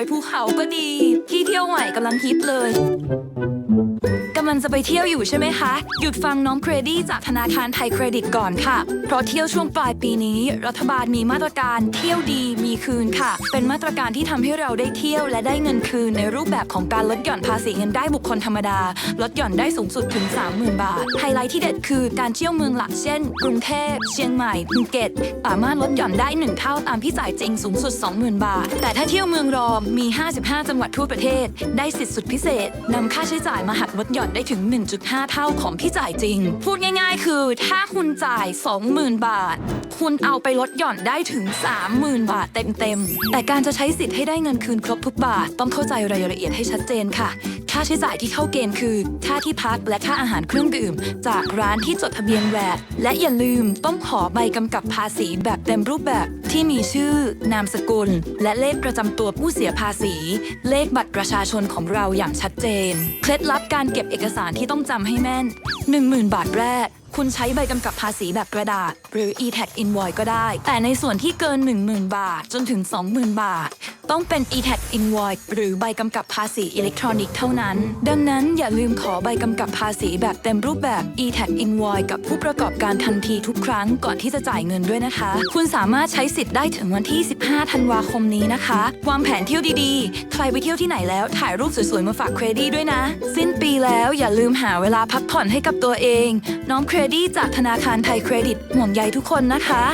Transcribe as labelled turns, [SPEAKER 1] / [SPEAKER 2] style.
[SPEAKER 1] ยภูเขาก็ดี ที่เที่ยวใหม่กำลังฮิตเลย ลังจะไปเที่ยวอยู่ใช่ไหมคะ หยุดฟังน้องเครดี้จากธนาคารไทยเครดิตก่อนค่ะ เพราะเที่ยวช่วงปลายปีนี้ รัฐบาลมีมาตรการเที่ยวดีมีคืนค่ะ เป็นมาตรการที่ทำให้เราได้เที่ยวและได้เงินคืนในรูปแบบของการลดหย่อนภาษีเงินได้บุคคลธรรมดา ลดหย่อนได้สูงสุดถึง 30,000 บาท ไฮไลท์ที่เด็ดคือการเที่ยวเมืองหลักเช่น กรุงเทพเชียงใหม่ภูเก็ตสามารถลดหย่อนได้ 1 เท่าตามที่จ่ายจริงสูงสุด 20,000 บาท แต่ถ้าเที่ยวเมืองรอมมี 55 จังหวัดทั่วประเทศ ได้สิทธิสุดพิเศษนำค่าใช้จ่ายมาหักลดหย่อนได้ถึง 1.5 เท่าของที่จ่ายจริง พูดง่าย ๆ คือ ถ้าคุณจ่าย 20,000 บาท คุณเอาไปลดหย่อนได้ถึง 30,000 บาทเต็มๆ แต่การจะใช้สิทธิ์ให้ได้เงินคืนครบทุกบาท ต้องเข้าใจรายละเอียดให้ชัดเจนค่ะ ค่าใช้จ่ายที่เข้าเกณฑ์คือ ค่าที่พักและค่าอาหารเครื่องดื่ม จากร้านที่จดทะเบียนแวดและอย่าลืมต้องขอใบกำกับภาษีแบบเต็มรูปแบบที่มีชื่อ นามสกุล และเลขประจำตัวผู้เสียภาษี เลขบัตรประชาชนของเราอย่างชัดเจน เคล็ดลับการเก็บเอกสารที่ต้องจำให้แม่น 10,000 บาทแรกคุณใช้ใบกำกับภาษีแบบกระดาษ หรือ e-tax invoice ก็ได้ แต่ในส่วนที่เกิน 10,000 บาทจนถึง 20,000 บาท ต้องเป็น e-tax invoice หรือใบกำกับภาษีอิเล็กทรอนิกส์เท่านั้น ดังนั้นอย่าลืมขอใบกำกับภาษีแบบเต็มรูปแบบ e-tax invoice กับผู้ประกอบการทันทีทุกครั้งก่อนที่จะจ่ายเงินด้วยนะคะ คุณสามารถใช้สิทธิ์ได้ถึงวันที่ 15 ธันวาคมนี้นะคะ วางแผนเที่ยวดีๆ ใครไปเที่ยวที่ไหนแล้วถ่ายรูปสวยๆ มาฝากเครดี้ด้วยนะ สิ้นปีแล้วอย่าลืมหาเวลาพักผ่อนให้กับตัวเอง น้องเครดี้จากธนาคารไทยเครดิตห่วงใยทุกคนนะคะ